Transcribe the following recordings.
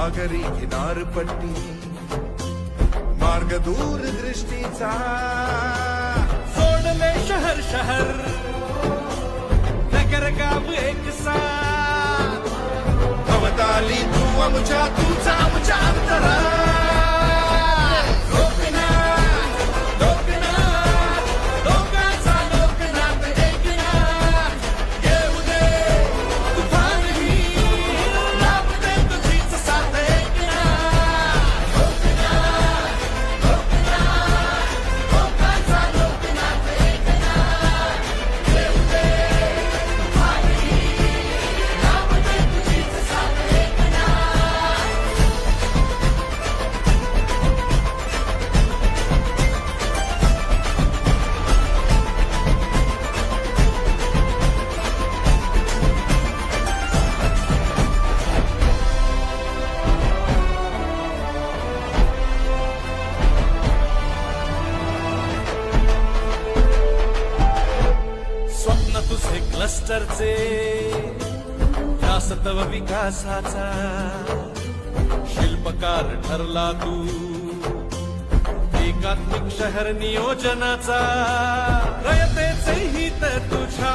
सागरी किनारपट्टी. मार्ग दूर दृष्टीचा. सोडले शहर शहर. नगर गाव एक साथ. भवताली तू आमच्या तुझा आमच्या अंतरा क्लस्टरचे या सतव विकासाचा शिल्पकार ठरला तू. एकात्मिक शहर नियोजनाचा रयतेचे हित तुझ्या.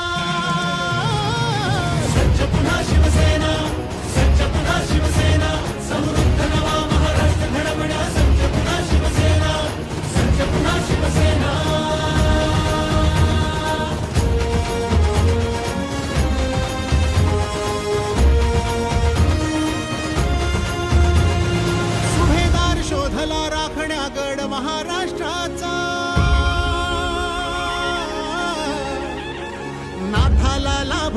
सज्ज पुन्हा शिवसेना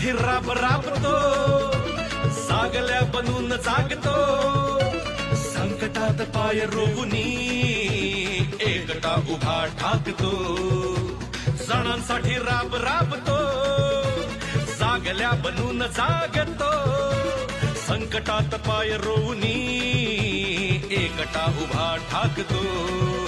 सणांसाठी राब राबतो. सागल्या बनून जागतो. संकटात पाय रोवणी एकटा उभा ठाकतो. सणांसाठी राब राबतो. सागल्या बनून जागतो. संकटात पाय रोवणी एकटा उभा ठाकतो.